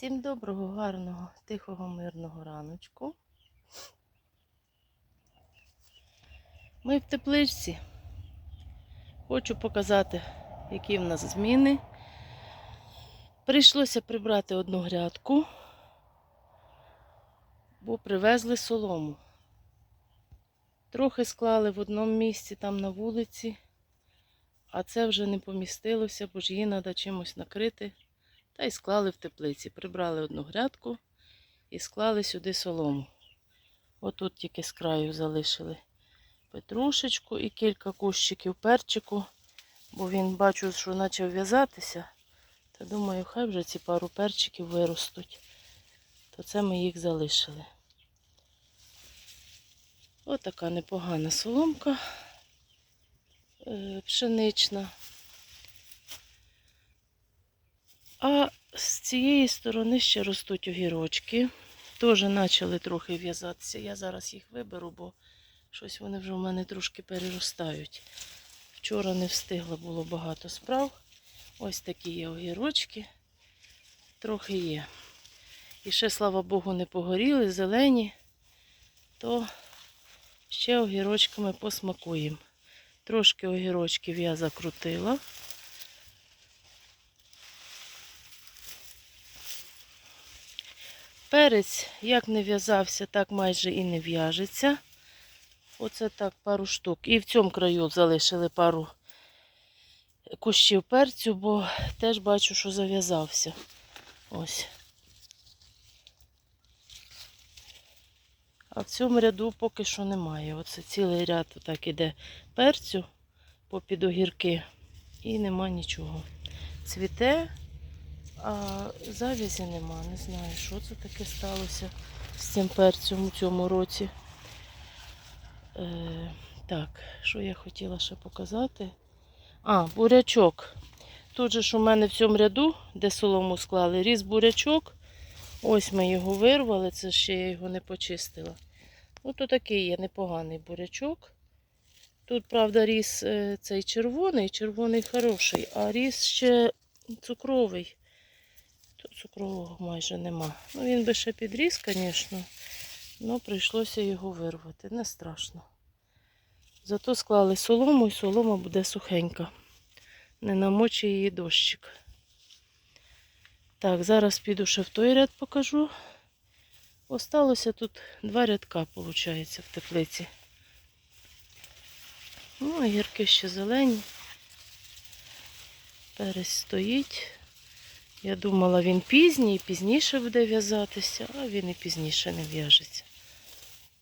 Всім доброго, гарного, тихого, мирного раночку. Ми в тепличці. Хочу показати, які в нас зміни. Прийшлося прибрати одну грядку, бо привезли солому. Трохи склали в одному місці там на вулиці, а це вже не помістилося, бо ж її треба чимось накрити. Та й склали в теплиці. Прибрали одну грядку і склали сюди солому. Отут тільки з краю залишили петрушечку і кілька кущиків перчику, бо він бачу, що почав в'язатися. Та думаю, хай вже ці пару перчиків виростуть. То це ми їх залишили. Отака непогана соломка е, пшенична. А з цієї сторони ще ростуть огірочки. Теж почали трохи в'язатися. Я зараз їх виберу, бо щось вони вже в мене трошки переростають. Вчора не встигла, було багато справ. Ось такі є огірочки. Трохи є. І ще, слава Богу, не погоріли, зелені, то ще огірочками посмакуємо. Трошки огірочків я закрутила. Перець як не в'язався, так майже і не в'яжеться. Оце так пару штук. І в цьому краю залишили пару кущів перцю, бо теж бачу, що зав'язався. Ось. А в цьому ряду поки що немає. Оце цілий ряд так іде перцю попід огірки і нема нічого. Цвіте, а завязі нема. Не знаю, що це таке сталося з цим перцем у цьому році. Е, так, що я хотіла ще показати? А, бурячок. Тут же ж у мене в цьому ряду, де солому склали, ріс бурячок. Ось ми його вирвали, це ще я його не почистила. Ну, то такий є непоганий бурячок. Тут, правда, ріс е, цей червоний, червоний хороший, а ріс ще цукровий. Цукрового майже нема. Ну, він би ще підріс, звісно, але прийшлося його вирвати. Не страшно. Зато склали солому і солома буде сухенька. Не намочи її дощик. Так, зараз піду ще в той ряд покажу. Осталося тут два рядка, виходить, в теплиці. Ну, гірки ще зелені. Перець стоїть. Я думала, він пізній, пізніше буде в'язатися, а він і пізніше не в'яжеться.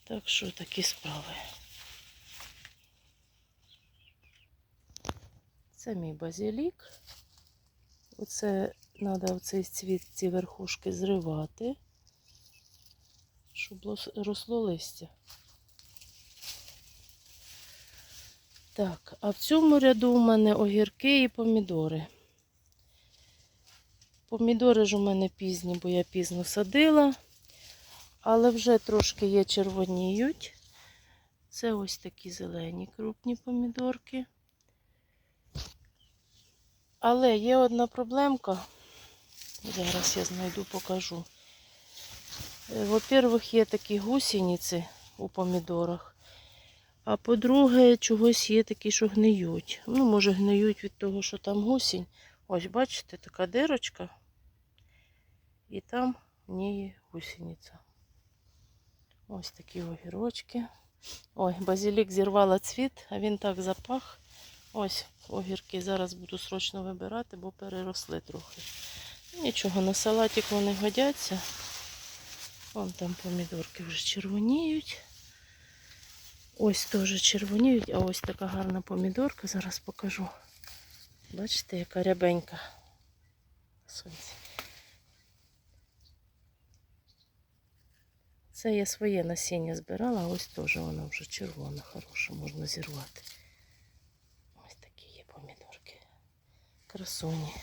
Так що такі справи. Це мій базилік. Оце треба оцей цвіт, ці верхушки зривати, щоб росло листя. Так, а в цьому ряду у мене огірки і помідори. Помідори ж у мене пізні, бо я пізно садила, але вже трошки є червоніють. Це ось такі зелені крупні помідорки. Але є одна проблемка. Зараз я знайду, покажу. Е, Во-первых, є такі гусениці у помідорах. А по-друге, чогось є такі, що гниють. Ну, може, гниють від того, що там гусінь. Ось, бачите, така дирочка. І там в ній гусениця. Ось такі огірочки. Ой, базилік зірвала цвіт, а він так запах. Ось огірки зараз буду срочно вибирати, бо переросли трохи. Нічого, на салатик вони годяться. Вон там помідорки вже червоніють. Ось теж червоніють, а ось така гарна помідорка, зараз покажу. Бачите, яка рябенька. Сонці. Це я своє насіння збирала, а ось теж вона вже червона, хороша, можна зірвати. Ось такі є помідорки. Красуні.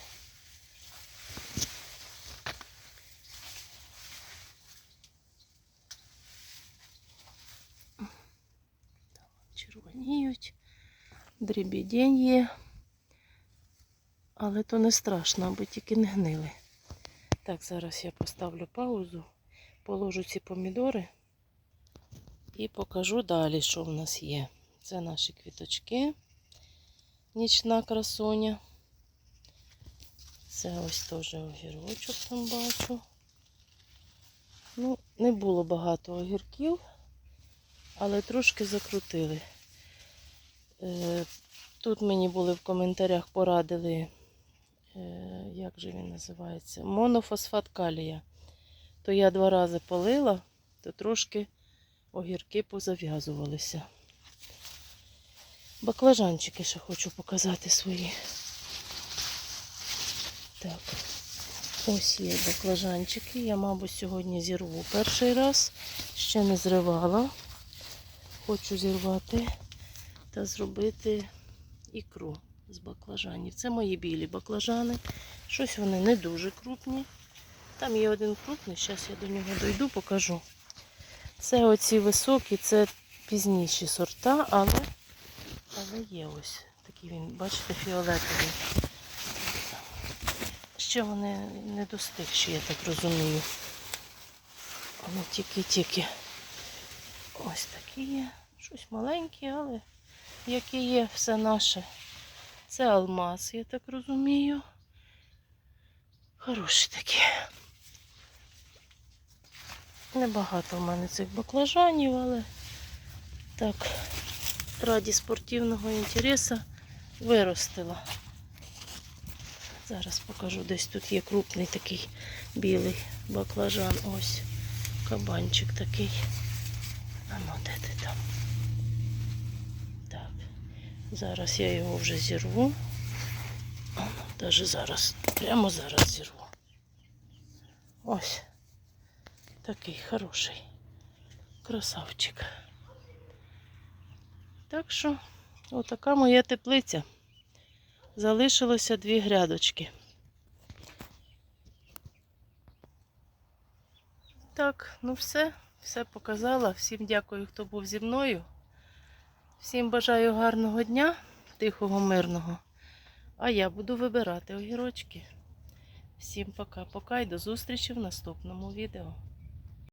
Червоніють, дрібідень є. Але то не страшно, аби тільки не гнили. Так, зараз я поставлю паузу, положу ці помідори і покажу далі, що в нас є. Це наші квіточки, нічна красуня. Це ось теж огірочок там бачу. Ну, не було багато огірків, але трошки закрутили. Е, Тут мені були в коментарях порадили, як же він називається, монофосфат калія. То я два рази полила, то трошки огірки позав'язувалися. Баклажанчики ще хочу показати свої. Так, ось є баклажанчики. Я, мабуть, сьогодні зірву перший раз. Ще не зривала. Хочу зірвати та зробити ікру з баклажанів. Це мої білі баклажани. Щось вони не дуже крупні. Там є один крупний, зараз я до нього дойду, покажу. Це оці високі, це пізніші сорта, але, але є ось такий він, бачите, фіолетовий. Ще вони не достигші, я так розумію. Вони тільки-тільки. Ось такі є. Щось маленьке, але яке є все наше. Це алмаз, я так розумію. Хороші такі. Небагато в мене цих баклажанів, але так, раді спортивного інтересу виростила. Зараз покажу, десь тут є крупний такий білий баклажан. Ось кабанчик такий. А ну де ти там? Зараз я його вже зірву. Даже зараз, прямо зараз зірву. Ось. Такий хороший. Красавчик. Так що, отака моя теплиця. Залишилося дві грядочки. Так, ну все, все показала. Всім дякую, хто був зі мною. Всім бажаю гарного дня, тихого, мирного. А я буду вибирати огірочки. Всім пока-пока і до зустрічі в наступному відео.